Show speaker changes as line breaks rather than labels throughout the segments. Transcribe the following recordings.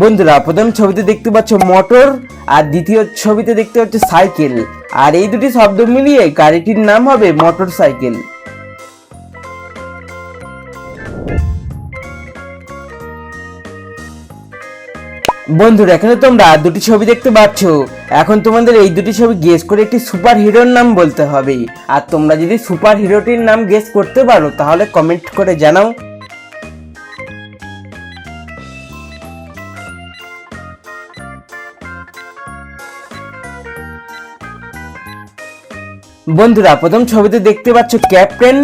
বন্ধুরা, প্রথম ছবিতে দেখতে পাচ্ছ মোটর, আর দ্বিতীয় ছবিতে দেখতে পাচ্ছ সাইকেল। আর এই দুটি শব্দ মিলিয়ে গাড়িটির নাম হবে মোটর সাইকেল। বন্ধুরা, এখানে তোমরা দুটি ছবি দেখতে পাচ্ছ। এখন তোমাদের এই দুটি ছবি গেস করে একটি সুপার হিরোর নাম বলতে হবে। আর তোমরা যদি সুপার হিরোটির নাম গেস করতে পারো, তাহলে কমেন্ট করে জানাও। বন্ধুরা, প্রথম ছবিতে দেখতে পাচ্ছ ক্যাপ্টেন,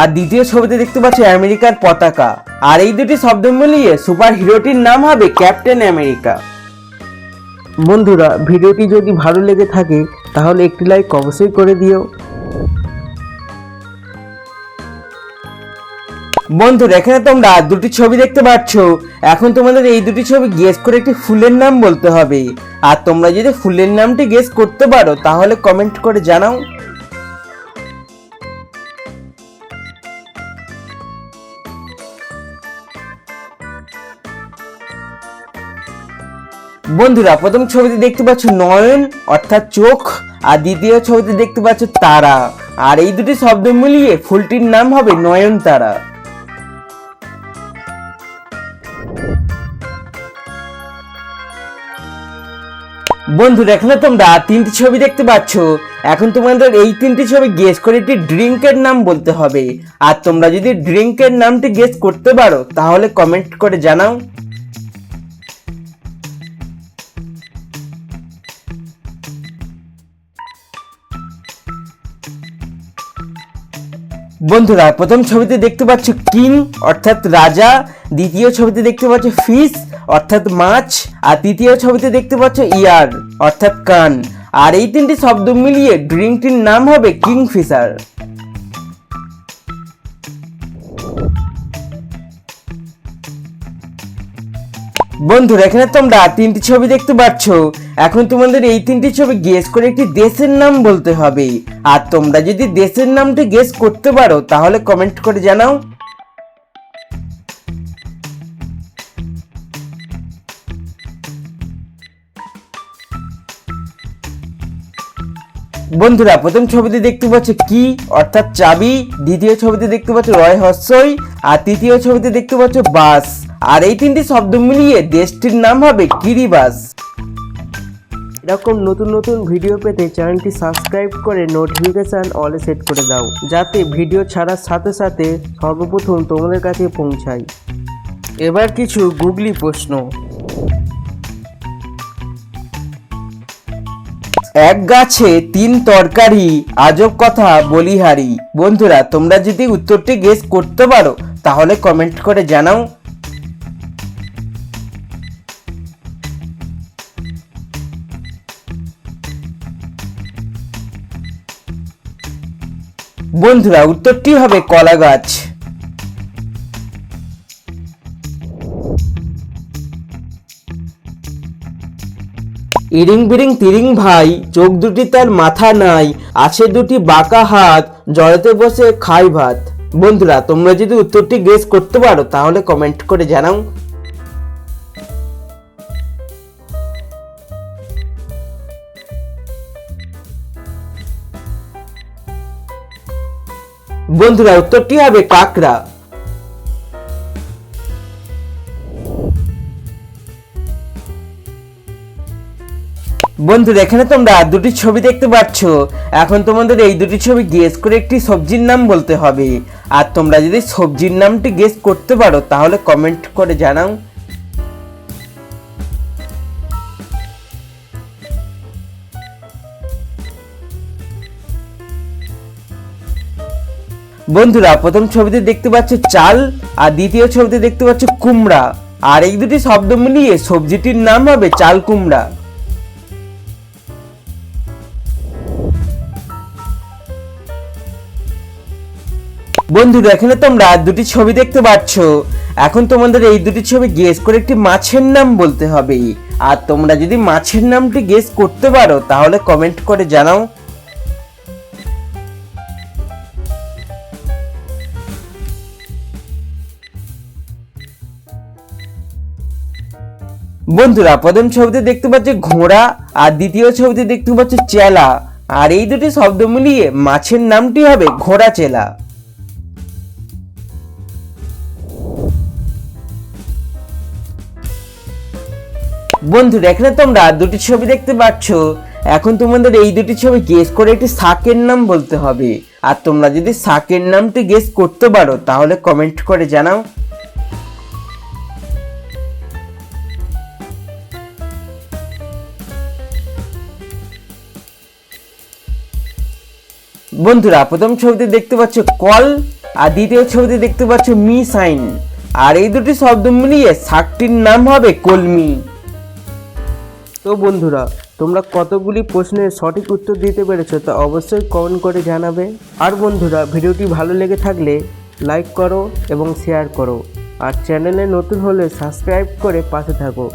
আর দ্বিতীয় ছবিতে দেখতে পাচ্ছ আমেরিকার পতাকা। আর এই দুটি শব্দ মিলিয়ে সুপার হিরোটির নাম হবে ক্যাপ্টেন আমেরিকা। বন্ধুরা, ভিডিওটি যদি ভালো লেগে থাকে, তাহলে একটি লাইক অবশ্যই করে দিও। বন্ধুরা, এখানে তোমরা দুটি ছবি দেখতে পাচ্ছ। এখন তোমাদের এই দুটি ছবি গেস করে একটি ফুলের নাম বলতে হবে। আর তোমরা যদি ফুলের নামটি গেস করতে পারো, তাহলে কমেন্ট করে জানাও। বন্ধুরা, প্রথম ছবিতে দেখতে পাচ্ছ নয়ন, অর্থাৎ চোখ, আর দ্বিতীয় ছবিতে দেখতে পাচ্ছ তারা। আর এই দুটি শব্দ মিলিয়ে ফুলটির নাম হবে নয়ন তারা। বন্ধুরা, এখানে তোমরা তিনটি ছবি দেখতে পাচ্ছ। এখন তোমাদের এই তিনটি ছবি গেস করে একটি ড্রিঙ্কের নাম বলতে হবে। আর তোমরা যদি ড্রিঙ্কের নামটি গেস করতে পারো, তাহলে কমেন্ট করে জানাও। বন্ধুরা, প্রথম ছবিতে দেখতে পাচ্ছ কিং, অর্থাৎ রাজা। দ্বিতীয় ছবিতে দেখতে পাচ্ছ ফিস, অর্থাৎ মাছ। আর তৃতীয় ছবিতে দেখতে পাচ্ছ ইয়ার, অর্থাৎ কান। আর এই তিনটি শব্দ মিলিয়ে ড্রিঙ্কটির নাম হবে কিং বন্ধুরা, এখানে তোমরা তিনটি ছবি দেখতে পাচ্ছ। এখন তোমাদের এই তিনটি ছবি গেস করে একটি দেশের নাম বলতে হবে। আর তোমরা যদি দেশের নামটি গেস করতে পারো, তাহলে কমেন্ট করে জানাও। বন্ধুরা, প্রথম ছবিতে দেখতে পাচ্ছ কি? অর্থাৎ চাবি। দ্বিতীয় ছবিতে দেখতে পাচ্ছ রয় হস্যই আর তৃতীয় ছবিতে দেখতে পাচ্ছ বাস। আর এই তিনটি শব্দ মিলিয়ে দেশটির নাম হবে কিরিবাস এরকম নতুন নতুন ভিডিও পেতে চ্যানেলটি সাবস্ক্রাইব করে নোটিফিকেশান অলে সেট করে দাও যাতে ভিডিও ছাড়ার সাথে সাথে সর্বপ্রথম তোমাদের কাছে পৌঁছায়। এবার কিছু গুগলি প্রশ্ন। এক গাছে তিন তরকারি আজব কথা বলিহারি। বন্ধুরা তোমরা যদি উত্তরটি গেস করতে পারো তাহলে কমেন্ট করে জানাও। বন্ধুরা, উত্তরটি হবে কলা গাছ ইরিং বিরিং তিরিং ভাই, চোখ দুটি তার মাথা নাই, আছে দুটি বাঁকা হাত জড়াতে বসে খাই ভাত। বন্ধুরা, তোমরা যদি উত্তরটি গেস করতে পারো, তাহলে কমেন্ট করে জানাও। বন্ধুরা, উত্তরটি হবে কাকড়া। বন্ধুরা, এখানে তোমরা দুটি ছবি দেখতে পাচ্ছ। এখন তোমাদের এই দুটি ছবি গেস করে একটি সবজির নাম বলতে হবে। আর তোমরা যদি সবজির নামটি গেস করতে পারো, তাহলে কমেন্ট করে জানাও। বন্ধুরা, প্রথম ছবিতে দেখতে পাচ্ছ চাল, আর দ্বিতীয় ছবিতে দেখতে পাচ্ছ কুমড়া। আর এই দুটি শব্দ মিলিয়ে সবজিটির নাম হবে চাল কুমড়া। বন্ধুরা, এখানে তোমরা দুটি ছবি দেখতে পাচ্ছ। এখন তোমাদের এই দুটি ছবি গেস করে একটি মাছের নাম বলতে হবে আর তোমরা যদি মাছের নামটি গেস করতে পারো, তাহলে কমেন্ট করে জানাও। বন্ধুরা, প্রথম ছবিতে দেখতে পাচ্ছ ঘোড়া আর দ্বিতীয় ছবিতে দেখতে পাচ্ছ চেলা। আর এই দুটি শব্দ মিলিয়ে মাছের নামটি হবে ঘোড়া চেলা। বন্ধুরা, এখানে তোমরা দুটি ছবি দেখতে পাচ্ছ। এখন তোমাদের এই দুটি ছবি গেস করে একটি শাকের নাম বলতে হবে। আর তোমরা যদি শাকের নামটি গেস করতে পারো, তাহলে কমেন্ট করে জানাও। বন্ধুরা, প্রথম ছবিতে দেখতে পাচ্ছ কল, আর দ্বিতীয় ছবিতে দেখতে পাচ্ছ মি সাইন। আর এই দুটি শব্দ মিলিয়ে শাকটির নাম হবে কলমি।
তো বন্ধুরা, তোমরা কতগুলি প্রশ্নের সঠিক উত্তর দিতে পেরেছ তা অবশ্যই কমেন্ট করে জানাবে। আর বন্ধুরা, ভিডিওটি ভালো লেগে থাকলে লাইক করো এবং শেয়ার করো। আর চ্যানেলে নতুন হলে সাবস্ক্রাইব করে পাশে থাকো।